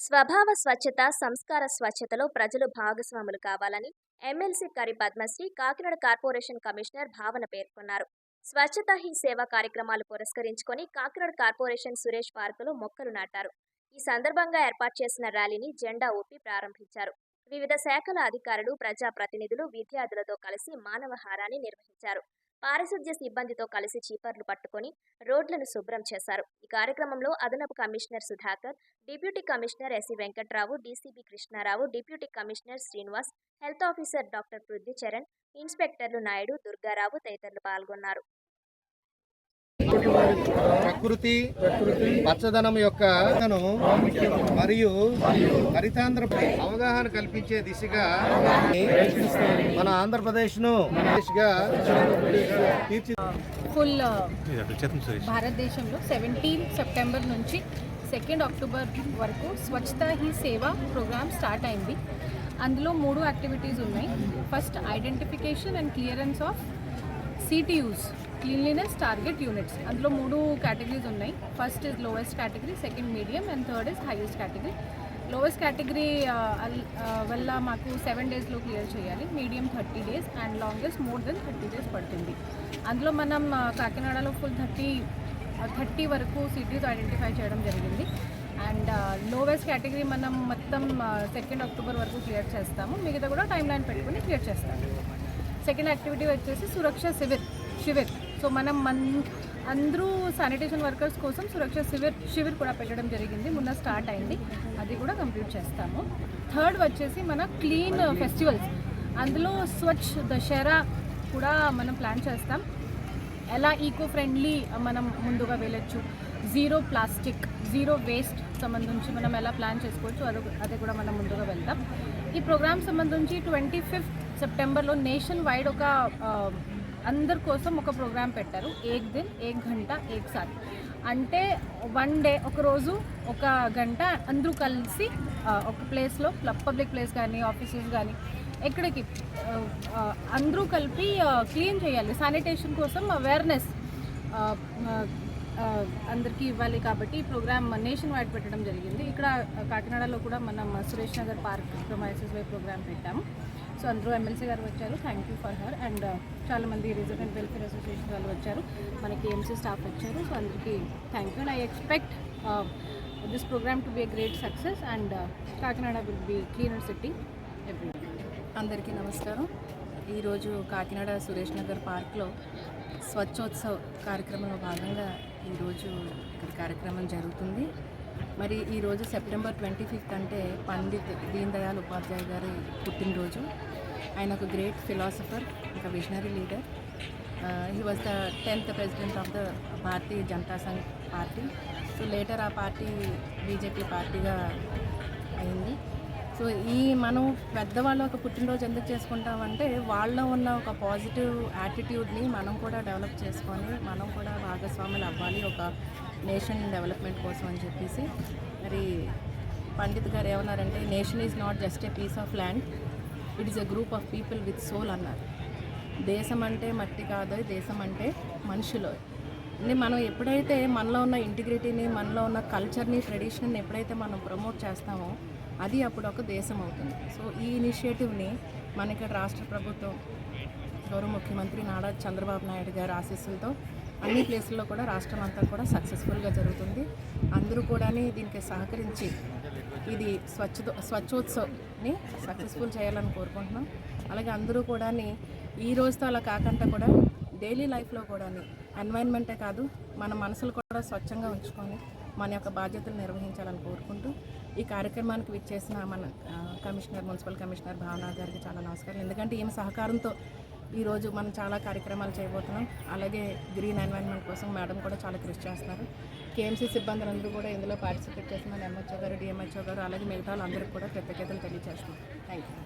స్వభావ స్వచ్ఛత సంస్కార స్వచ్ఛతలో ప్రజలు భాగస్వాములు కావాలని ఎమ్మెల్సీ కరి పద్మశ్రీ కాకినాడ కార్పొరేషన్ కమిషనర్ భావన పేర్కొన్నారు. స్వచ్ఛత హీ సేవ కార్యక్రమాలు పురస్కరించుకొని కాకినాడ కార్పొరేషన్ సురేష్ పార్కులో మొక్కలు నాటారు. ఈ సందర్భంగా ఏర్పాటు చేసిన ర్యాలీని జెండా ఊపి ప్రారంభించారు. వివిధ శాఖల అధికారులు ప్రజాప్రతినిధులు విద్యార్థులతో కలిసి మానవహారాన్ని నిర్వహించారు. పారిశుధ్య సిబ్బందితో కలిసి చీపర్లు పట్టుకొని రోడ్లను శుభ్రం చేశారు. ఈ కార్యక్రమంలో అదనపు commissioner Sudhakar deputy commissioner SC Venkatrao DCB Krishnarao deputy commissioner Srinivas health officer doctor Prithvi Charan ఇన్స్పెక్టర్లు Naidu Durgarao తదితరులు పాల్గొన్నారు. ప్రకృతి పచ్చదనం యొక్క మరియు హరితాంధ్ర అవగాహన కల్పించే దిశగా మన ఆంధ్రప్రదేశ్ను గా తీర్చి ఫుల్ భారతదేశంలో సెవెంటీన్ సెప్టెంబర్ నుంచి సెకండ్ అక్టోబర్ వరకు స్వచ్ఛత హీ సేవ ప్రోగ్రామ్ స్టార్ట్ అయింది. అందులో మూడు యాక్టివిటీస్ ఉన్నాయి. First identification and clearance of CTUs. Cleanliness target units. అందులో మూడు కేటగిరీస్ ఉన్నాయి. First is lowest category second medium and third is highest category. Lowest category వల్ల మాకు సెవెన్ డేస్లో క్లియర్ చేయాలి. Medium thirty days and longest more than thirty days పడుతుంది. అందులో మనం కాకినాడలో ఫుల్ థర్టీ థర్టీ వరకు సిటీస్ ఐడెంటిఫై చేయడం జరిగింది. అండ్ లోవెస్ట్ కేటగిరీ మనం మొత్తం సెకండ్ అక్టోబర్ వరకు క్లియర్ చేస్తాము. మిగతా కూడా టైం లైన్ పెట్టుకుని క్లియర్ చేస్తాము. సెకండ్ యాక్టివిటీ వచ్చేసి సురక్ష శిబిర్ శిబిర్. సో మనం మన్ అందరూ శానిటేషన్ వర్కర్స్ కోసం సురక్ష శివిర్ శివిర్ కూడా పెట్టడం జరిగింది. మొన్న స్టార్ట్ అయింది. అది కూడా కంప్లీట్ చేస్తాము. థర్డ్ వచ్చేసి మన క్లీన్ ఫెస్టివల్స్. అందులో స్వచ్ఛ దశరా కూడా మనం ప్లాన్ చేస్తాం. ఎలా ఈకో ఫ్రెండ్లీ మనం ముందుగా వెళ్ళొచ్చు. జీరో ప్లాస్టిక్ జీరో వేస్ట్ సంబంధించి మనం ఎలా ప్లాన్ చేసుకోవచ్చు అది అది కూడా మనం ముందుగా వెళ్తాం ఈ ప్రోగ్రామ్ సంబంధించి ట్వంటీ ఫిఫ్త్ సెప్టెంబర్లో నేషన్ వైడ్ ఒక అందరి కోసం ఒక ప్రోగ్రామ్ పెట్టారు. ఏక్ దిన్ ఏక్ గంట ఏక్ సాత్ అంటే వన్ డే ఒకరోజు ఒక గంట అందరూ కలిసి ఒక ప్లేస్లో పబ్లిక్ ప్లేస్ కానీ ఆఫీసెస్ కానీ ఎక్కడికి అందరూ కలిపి క్లీన్ చేయాలి. శానిటేషన్ కోసం అవేర్నెస్ అందరికీ ఇవ్వాలి కాబట్టి ఈ ప్రోగ్రామ్ నేషన్ వైడ్ పెట్టడం జరిగింది. ఇక్కడ కాకినాడలో కూడా మనం సురేష్ నగర్ పార్క్ ప్రొమైసెస్ వై ప్రోగ్రామ్ పెట్టాము. సో అందరూ ఎమ్మెల్సీ గారు వచ్చారు. Thank you for her and చాలామంది రిజర్వ్ వెల్ఫేర్ అసోసియేషన్ వాళ్ళు వచ్చారు. మనకి ఎంసీ స్టాఫ్ వచ్చారు. సో అందరికీ thank you and I expect this programme to be a great success and Kakinada will be cleaner city every అందరికీ నమస్కారం. ఈరోజు కాకినాడ సురేష్ నగర్ పార్క్లో స్వచ్ఛోత్సవ్ కార్యక్రమంలో భాగంగా ఈరోజు ఇక్కడ కార్యక్రమం జరుగుతుంది. మరి ఈరోజు సెప్టెంబర్ ట్వంటీ ఫిఫ్త్ అంటే పండిత్ దీన్ దయాళ్ ఉపాధ్యాయ గారి పుట్టినరోజు. ఆయన ఒక గ్రేట్ ఫిలాసఫర్ ఒక visionary leader. He was the tenth president of the Bharatiya Janata Sangh party so later ఆ పార్టీ బీజేపీ పార్టీగా అయింది. సో ఈ మనం పెద్దవాళ్ళు ఒక పుట్టినరోజు ఎందుకు చేసుకుంటామంటే వాళ్ళలో ఉన్న ఒక పాజిటివ్ యాటిట్యూడ్ని మనం కూడా డెవలప్ చేసుకొని మనం కూడా భాగస్వాములు అవ్వాలి. ఒక నేషన్ డెవలప్మెంట్ కోసం అని చెప్పేసి మరి పండిత్ గారు ఏమన్నారంటే nation is not just a piece of land it is a group of people with soul అన్నారు. దేశం అంటే మట్టి కాదు దేశం అంటే మనుషులు. మనం ఎప్పుడైతే మనలో ఉన్న ఇంటిగ్రిటీని మనలో ఉన్న కల్చర్ని ట్రెడిషన్ని ఎప్పుడైతే మనం ప్రమోట్ చేస్తామో అది అప్పుడు ఒక దేశం అవుతుంది. సో ఈ ఇనిషియేటివ్ని మన ఇక్కడ రాష్ట్ర ప్రభుత్వం గౌరవ ముఖ్యమంత్రి నారా చంద్రబాబు నాయుడు గారి ఆశీస్సులతో అన్ని ప్లేసుల్లో కూడా రాష్ట్రం అంతా కూడా సక్సెస్ఫుల్గా జరుగుతుంది. అందరూ కూడా దీనికి సహకరించి ఇది స్వచ్ఛ స్వచ్ఛోత్సవ్ని సక్సెస్ఫుల్ చేయాలని కోరుకుంటున్నాం. అలాగే అందరూ కూడా ఈ రోజుతో అలా కాకుండా కూడా డైలీ లైఫ్లో కూడా ఎన్వైర్న్మెంటే కాదు మన మనసులు కూడా స్వచ్ఛంగా ఉంచుకొని మన యొక్క బాధ్యతలు నిర్వహించాలని కోరుకుంటూ ఈ కార్యక్రమానికి విచ్చేసిన మన కమిషనర్ మున్సిపల్ కమిషనర్ భావన గారికి చాలా నమస్కారం ఎందుకంటే ఈమె సహకారంతో ఈరోజు మనం చాలా కార్యక్రమాలు చేయబోతున్నాం. అలాగే గ్రీన్ ఎన్వైర్న్మెంట్ కోసం మేడం కూడా చాలా కృషి చేస్తున్నారు. కేఎంసీ సిబ్బందులందరూ కూడా ఇందులో పార్టిసిపేట్ చేస్తున్నారు. ఎంహెచ్ఓ గారు డిఎంహెచ్ఓ గారు అలాగే మిగతా వాళ్ళందరికీ కూడా కృతజ్ఞతలు తెలియజేస్తున్నాం. Thank you